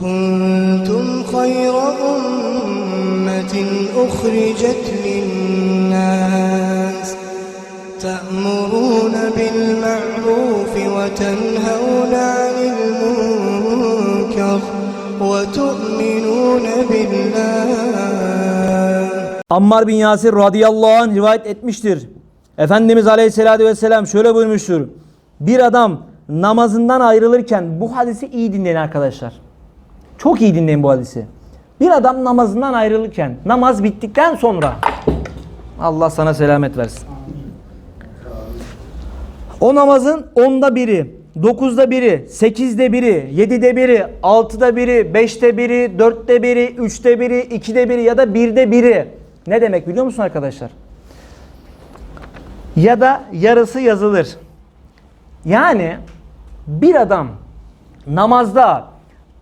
كنتم خير أمة أخرجت للناس تأمرون بالمعروف وتنهون عن المنكر وتؤمنون بالله Ammar bin Yasir radıyallahu anh rivayet etmiştir. Efendimiz aleyhissalatü vesselam şöyle buyurmuştur. Bir adam namazından ayrılırken bu hadisi iyi dinleyin arkadaşlar. Çok iyi dinleyin bu hadisi. Bir adam namazından ayrılırken namaz bittikten sonra Allah sana selamet versin. O namazın onda biri, dokuzda biri, sekizde biri, yedide biri, altıda biri, beşte biri, dörtte biri, üçte biri, ikide biri ya da birde biri. Ne demek biliyor musun arkadaşlar? Ya da yarısı yazılır. Yani bir adam namazda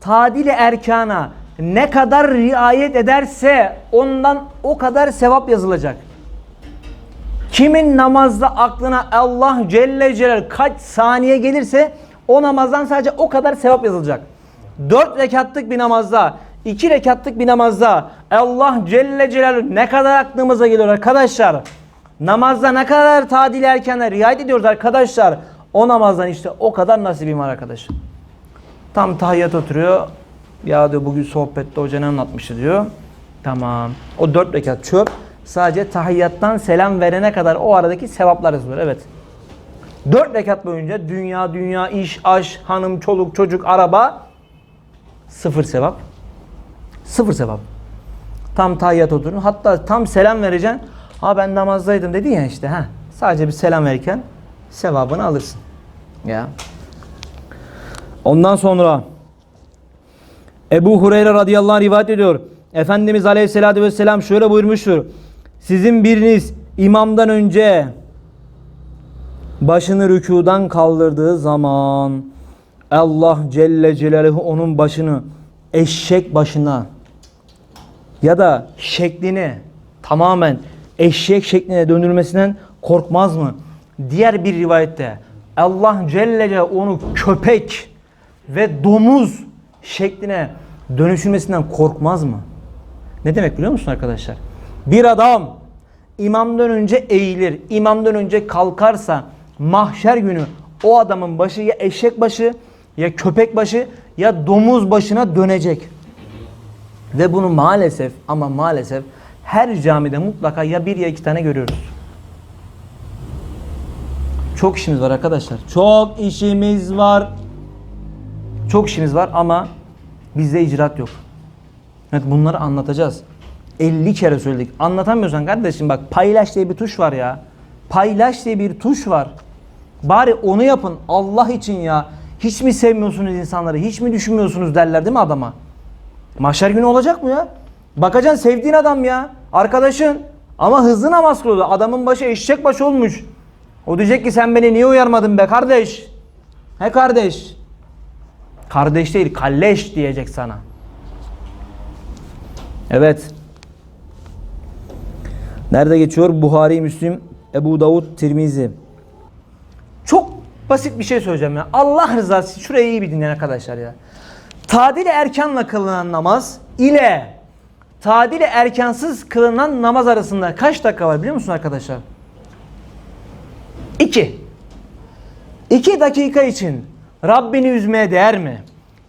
tadil erkana ne kadar riayet ederse ondan o kadar sevap yazılacak. Kimin namazda aklına Allah Celle Celal kaç saniye gelirse o namazdan sadece o kadar sevap yazılacak. 4 rekatlık bir namazda, 2 rekatlık bir namazda Allah Celle Celal ne kadar aklımıza geliyor arkadaşlar. Namazda ne kadar tadil erkenler riayet ediyoruz arkadaşlar. O namazdan işte o kadar nasibim var arkadaş. Tam tahiyyat oturuyor. Ya diyor bugün sohbette hoca ne anlatmıştı diyor. Tamam. O dört rekat çöp. Sadece tahiyyattan selam verene kadar o aradaki sevaplar yazılır. Evet. Dört rekat boyunca dünya, dünya, iş, aş, hanım, çoluk, çocuk, araba sıfır sevap. Sıfır sevap. Tam tahiyyat oturun. Hatta tam selam vereceksin. Ha ben namazdaydım dedi ya işte. ha. Sadece bir selam verirken sevabını alırsın. Ya. Ondan sonra Ebu Hureyre radıyallahu anh rivayet ediyor. Efendimiz aleyhissalatü vesselam şöyle buyurmuştur. Sizin biriniz imamdan önce başını rükudan kaldırdığı zaman Allah Celle Celaluhu onun başını eşek başına ya da şeklini tamamen eşek şekline döndürmesinden korkmaz mı? Diğer bir rivayette Allah Celle Celaluhu onu köpek ve domuz şekline dönüşülmesinden korkmaz mı? Ne demek biliyor musun arkadaşlar? Bir adam imamdan önce eğilir, imamdan önce kalkarsa mahşer günü o adamın başı ya eşek başı ya köpek başı ya domuz başına dönecek. Ve bunu maalesef ama maalesef her camide mutlaka ya bir ya iki tane görüyoruz. Çok işimiz var arkadaşlar. Çok işimiz var. Çok işimiz var ama bizde icraat yok. Evet bunları anlatacağız. 50 kere söyledik. Anlatamıyorsan kardeşim bak paylaş diye bir tuş var ya. Paylaş diye bir tuş var. Bari onu yapın Allah için ya. Hiç mi sevmiyorsunuz insanları? Hiç mi düşünmüyorsunuz derler değil mi adama? Mahşer günü olacak mı ya? Bakacaksın sevdiğin adam ya. Arkadaşın. Ama hızlı namaz kılıyor. Adamın başı eşek başı olmuş. O diyecek ki sen beni niye uyarmadın be kardeş? He kardeş. Kardeş değil kalleş diyecek sana. Evet. Nerede geçiyor? Buhari, Müslim, Ebu Davud, Tirmizi. Çok basit bir şey söyleyeceğim ya. Allah rızası için şurayı iyi bir dinleyin arkadaşlar ya. Tadil erkanla kılınan namaz ile tadil erkansız kılınan namaz arasında kaç dakika var biliyor musun arkadaşlar? 2. 2 dakika için Rabbini üzmeye değer mi?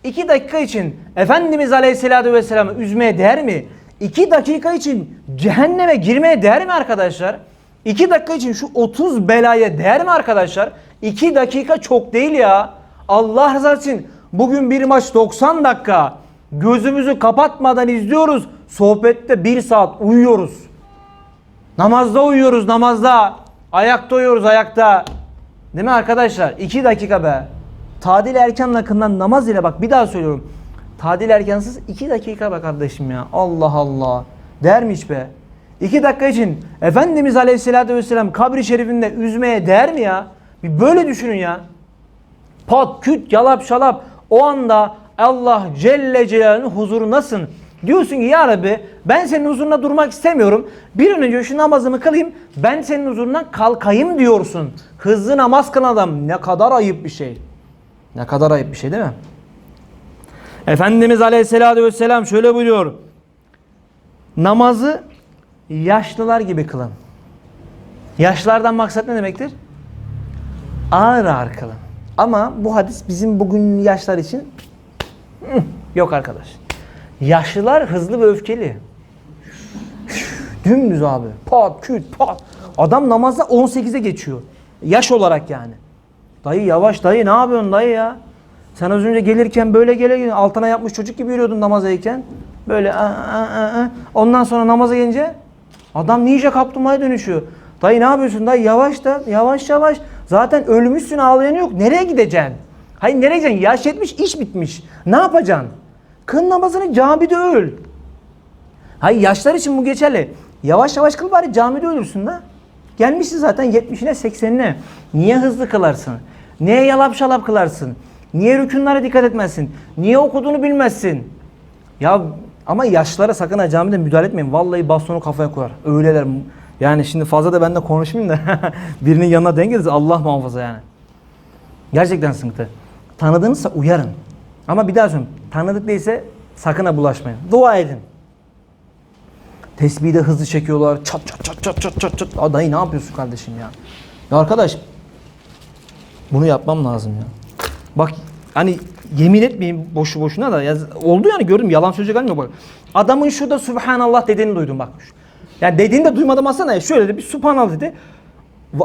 2 dakika için Efendimiz Aleyhisselatü Vesselam'ı üzmeye değer mi? 2 dakika için cehenneme girmeye değer mi arkadaşlar? 2 dakika için şu 30 belaya değer mi arkadaşlar? 2 dakika çok değil ya. Allah rızası için bugün bir maç 90 dakika. Gözümüzü kapatmadan izliyoruz. Sohbette 1 saat uyuyoruz. Namazda uyuyoruz namazda. Ayakta uyuyoruz ayakta. Değil mi arkadaşlar? 2 dakika be. Tadil erken nakından namaz ile bak bir daha söylüyorum. Tadil erkansız 2 dakika be kardeşim ya. Allah Allah. Değer mi hiç be? 2 dakika için Efendimiz Aleyhisselatü Vesselam kabri şerifinde üzmeye değer mi ya? Bir böyle düşünün ya. Pat küt yalap şalap o anda Allah Celle Celaluhu'nun huzurundasın. Diyorsun ki ya Rabbi ben senin huzurunda durmak istemiyorum. Bir an önce şu namazımı kılayım ben senin huzurundan kalkayım diyorsun. Hızlı namaz kılan adam ne kadar ayıp bir şey. Ne kadar ayıp bir şey değil mi? Efendimiz Aleyhisselatü Vesselam şöyle buyuruyor. Namazı yaşlılar gibi kılın. Yaşlılardan maksat ne demektir? Ağır ağır kılın. Ama bu hadis bizim bugün yaşlar için yok arkadaş. Yaşlılar hızlı ve öfkeli. Dümdüz abi. Pat küt pat. Adam namazda 18'e geçiyor. Yaş olarak yani. Dayı yavaş dayı ne yapıyorsun dayı ya? Sen az önce gelirken böyle gele altına yapmış çocuk gibi yürüyordun namazdayken. Böyle a, a, a, a. ondan sonra namaza gelince adam ninja kaplumbağaya dönüşüyor. Dayı ne yapıyorsun dayı yavaş da yavaş yavaş. Zaten ölmüşsün ağlayan yok. Nereye gideceksin? Hayır nereye gideceksin? Yaş yetmiş iş bitmiş. Ne yapacaksın? Kın namazını camide öl. Hayır yaşlar için bu geçerli. Yavaş yavaş kıl bari camide ölürsün da. Gelmişsin zaten 70'ine 80'ine. Niye hızlı kılarsın? Niye yalap şalap kılarsın? Niye rükunlara dikkat etmezsin? Niye okuduğunu bilmezsin? Ya ama yaşlara sakın ha camide müdahale etmeyin. Vallahi bastonu kafaya koyar. Öyleler. Yani şimdi fazla da ben de konuşmayayım da birinin yanına denk gelirse Allah muhafaza yani. Gerçekten sıkıntı. Tanıdığınızsa uyarın. Ama bir daha söyleyeyim. Tanıdık değilse sakın ha bulaşmayın. Dua edin. Tesbihi de hızlı çekiyorlar. Çat çat çat çat çat çat çat. Dayı ne yapıyorsun kardeşim ya? Ya arkadaş bunu yapmam lazım ya. Bak hani yemin etmeyeyim boşu boşuna da ya, oldu yani gördüm yalan söyleyecek halim yok bak. Adamın şurada Subhanallah dediğini duydum bak. Yani dediğini de duymadım aslında ya. Şöyle de bir Subhanallah dedi.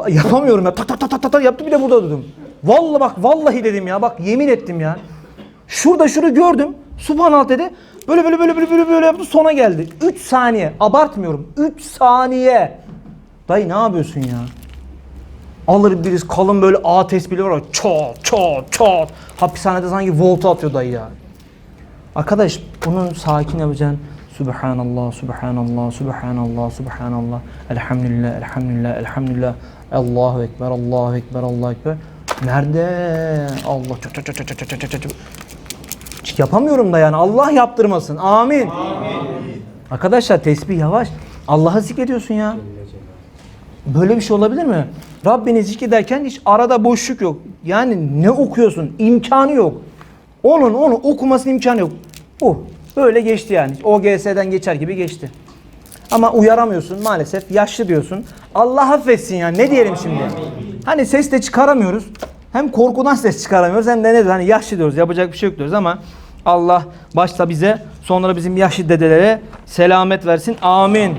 Yapamıyorum ya. Tak tak tak tak tak yaptı bir de burada dedim. Vallahi bak vallahi dedim ya. Bak yemin ettim ya. Şurada şunu gördüm. Subhanallah dedi. Böyle böyle böyle böyle böyle böyle yaptı sona geldi. 3 saniye. Abartmıyorum. 3 saniye. Dayı ne yapıyorsun ya? Alır biriz kalın böyle A tespihli var. Çat çat çat. Hapishanede sanki volta atıyor dayı ya. Arkadaş bunun sakin yapacaksın. Subhanallah, Subhanallah, Subhanallah, Subhanallah. Elhamdülillah, Elhamdülillah, Elhamdülillah. Allahu Ekber, Allahu Ekber, Allahu Ekber. Nerede? Allah çat çat çat çat çat çat çat. Hiç Yapamıyorum da yani. Allah yaptırmasın. Amin. Arkadaşlar tesbih yavaş. Allah'ı zikrediyorsun ya. Böyle bir şey olabilir mi? Rabbini zikrederken hiç arada boşluk yok. Yani ne okuyorsun? İmkanı yok. Onun onu okumasının imkanı yok. Bu. Böyle geçti yani. OGS'den geçer gibi geçti. Ama uyaramıyorsun maalesef. Yaşlı diyorsun. Allah affetsin yani. Ne diyelim şimdi? Hani ses de çıkaramıyoruz. Hem korkudan ses çıkaramıyoruz hem de ne? Hani yaşlı diyoruz. Yapacak bir şey yok diyoruz ama Allah başta bize sonra bizim yaşlı dedelere selamet versin. Amin.